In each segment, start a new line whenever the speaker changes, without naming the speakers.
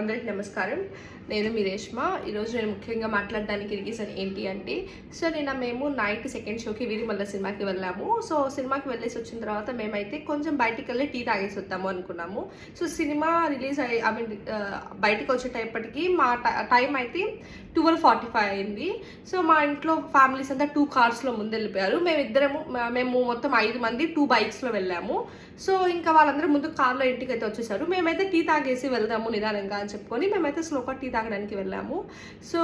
అందరికి నమస్కారం. నేను మీ రేష్మ. ఈరోజు నేను ముఖ్యంగా మాట్లాడడానికి రీజన్ ఏంటి అంటే సో నిన్న మేము నైట్ సెకండ్ షోకి వీరిమల్ల సినిమాకి వెళ్ళాము. సో సినిమాకి వెళ్ళేసి వచ్చిన తర్వాత మేమైతే కొంచెం బయటికి వెళ్ళి టీ తాగేసి వద్దాము అనుకున్నాము. సో సినిమా రిలీజ్ అయ్యి ఐ మీన్ బయటికి వచ్చేటప్పటికి మా టైం అయితే ట్వెల్వ్ ఫార్టీ ఫైవ్ అయింది. సో మా ఇంట్లో ఫ్యామిలీస్ అంతా టూ కార్స్లో ముందు వెళ్ళిపోయారు మేము ఇద్దరము మేము మొత్తం ఐదు మంది టూ బైక్స్లో వెళ్ళాము. సో ఇంకా వాళ్ళందరూ ముందు కార్లో ఇంటికి అయితే వచ్చేసారు. మేమైతే టీ తాగేసి వెళ్దాము నిదానంగా అని చెప్పుకొని మేమైతే స్లోగా టీ తాగడానికి వెళ్ళాము. సో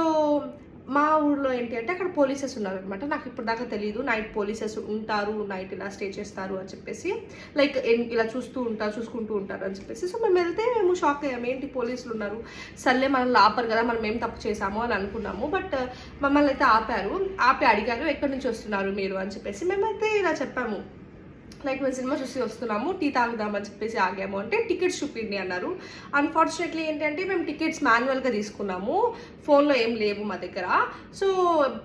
మా ఊర్లో ఏంటి అంటే అక్కడ పోలీసెస్ ఉన్నారనమాట నాకు ఇప్పుడు దాకా తెలియదు నైట్ పోలీసెస్ ఉంటారు నైట్ ఇలా స్టే చేస్తారు అని చెప్పేసి. లైక్ ఇలా చూస్తూ ఉంటారు చూసుకుంటూ ఉంటారు అని చెప్పేసి. సో మేము వెళ్తే మేము షాక్ అయ్యాము ఏంటి పోలీసులు ఉన్నారు? సర్లే మనల్ని ఆపరు కదా మనం ఏం తప్పు చేసాము అని అనుకున్నాము. బట్ మమ్మల్ని అయితే ఆపారు. ఆపి అడిగారు ఎక్కడి నుంచి వస్తున్నారు మీరు? అని చెప్పేసి మేమైతే ఇలా చెప్పాము. లైక్ మేము సినిమా చూసి వస్తున్నాము టీ తాగుదామని చెప్పేసి ఆగాము. అంటే టికెట్స్ చూపిండి అన్నారు. అన్ఫార్చునేట్లీ ఏంటంటే మేము టికెట్స్ మాన్యువల్గా తీసుకున్నాము. ఫోన్లో ఏం లేవు మా దగ్గర. సో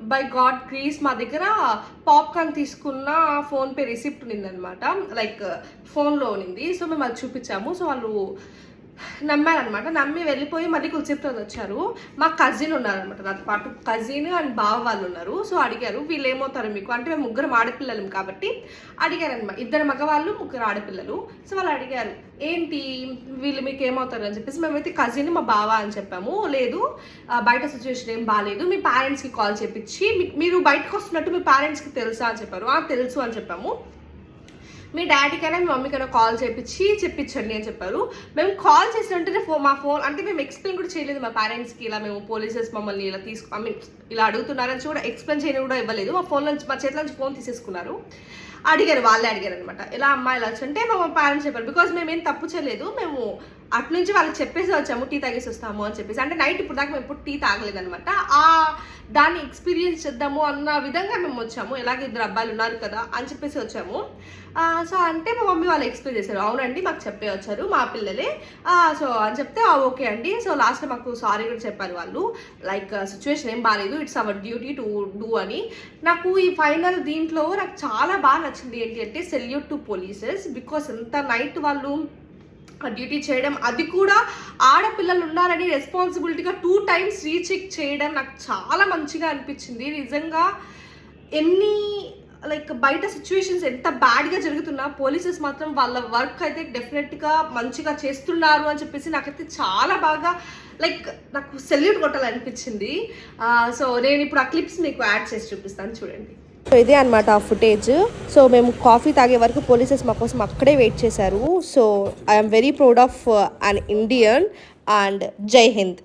బై గాడ్ గ్రీస్ మా దగ్గర పాప్కార్న్ తీసుకున్న ఫోన్పే రిసిప్ట్ ఉన్నిందనమాట లైక్ ఫోన్లో ఉన్నింది సో మేము అది చూపించాము. సో వాళ్ళు నమ్మారనమాట. నమ్మి వెళ్ళిపోయి మళ్ళీ కొద్దిసేపు వచ్చారు. మా కజిన్ ఉన్నారనమాట నాతో పాటు. కజిన్ అండ్ బావ వాళ్ళు ఉన్నారు. సో అడిగారు వీళ్ళు ఏమవుతారు మీకు? అంటే మేము ముగ్గురు ఆడపిల్లలం కాబట్టి అడిగారు అనమాట ఇద్దరు మగవాళ్ళు ముగ్గురు ఆడపిల్లలు. సో వాళ్ళు అడిగారు ఏంటి? వీళ్ళు మీకు ఏమవుతారు అని చెప్పేసి మేమైతే కజిన్ మా బావ అని చెప్పాము. లేదు బయట సిచ్యువేషన్ ఏం బాగాలేదు మీ పేరెంట్స్కి కాల్ చేపించి మీరు బయటకు వస్తున్నట్టు మీ పేరెంట్స్కి తెలుసా? అని చెప్పారు. తెలుసు అని చెప్పాము. మీ డాడీకైనా మీ మమ్మీకైనా కాల్ చేపించి చెప్పించండి అని చెప్పారు. మేము కాల్ చేసిన వెంటనే ఫో మా ఫోన్ అంటే మేము ఎక్స్ప్లెయిన్ కూడా చేయలేదు మా పేరెంట్స్కి ఇలా మేము పోలీసెస్ మమ్మల్ని ఇలా తీసుకు ఐ మీన్ ఇలా అడుగుతున్నారని కూడా ఎక్స్ప్లెయిన్ చేయని కూడా ఇవ్వలేదు. మా ఫోన్ నుంచి మా చేతిలో నుంచి ఫోన్ తీసేసుకున్నారు. అడిగారు వాళ్ళే అడిగారు అనమాట ఇలా అమ్మాయి ఇలా వచ్చి? అంటే మా పేరెంట్స్ చెప్పారు బికాజ్ మేము ఏం తప్పు చేయలేదు మేము అటు నుంచి వాళ్ళకి చెప్పేసి వచ్చాము టీ తాగేసి వస్తాము అని చెప్పేసి. అంటే నైట్ ఇప్పుడు దాకా మేము ఎప్పుడు టీ తాగలేదనమాట ఆ దాన్ని ఎక్స్పీరియన్స్ చేద్దాము అన్న విధంగా మేము వచ్చాము. ఎలాగ ఇద్దరు అబ్బాయిలు ఉన్నారు కదా అని చెప్పేసి వచ్చాము. సో అంటే మా మమ్మీ వాళ్ళు ఎక్స్ప్లెయిన్ చేశారు. అవునండి మాకు చెప్పే వచ్చారు మా పిల్లలే. సో అని చెప్తే ఓకే అండి. సో లాస్ట్ మాకు సారీ కూడా చెప్పారు వాళ్ళు. లైక్ సిచ్యువేషన్ ఏం బాగాలేదు it's our duty to do అని. నాకు ఈ ఫైనల్ దీంట్లో నాకు చాలా బాగా నచ్చింది ఏంటి అంటే సెల్యూట్ టు పోలీసెస్ బికాస్ ఎంత నైట్ వాళ్ళు డ్యూటీ చేయడం అది కూడా ఆడపిల్లలు ఉన్నారని రెస్పాన్సిబిలిటీగా టూ టైమ్స్ రీచెక్ చేయడం నాకు చాలా మంచిగా అనిపించింది. నిజంగా ఎన్ని లైక్ బయట సిచ్యువేషన్స్ ఎంత బ్యాడ్గా జరుగుతున్నా పోలీసెస్ మాత్రం వాళ్ళ వర్క్ అయితే డెఫినెట్గా మంచిగా చేస్తున్నారు అని చెప్పేసి నాకైతే చాలా బాగా లైక్ నాకు సెల్యూట్ కొట్టాలనిపించింది. సో నేను ఇప్పుడు ఆ క్లిప్స్ మీకు యాడ్ చేసి చూపిస్తాను చూడండి.
సో ఇదే అనమాట ఆ ఫుటేజ్ సో మేము కాఫీ తాగే వరకు పోలీసెస్ మా కోసం అక్కడే వెయిట్ చేశారు. So I'm very proud of an Indian and Jai Hind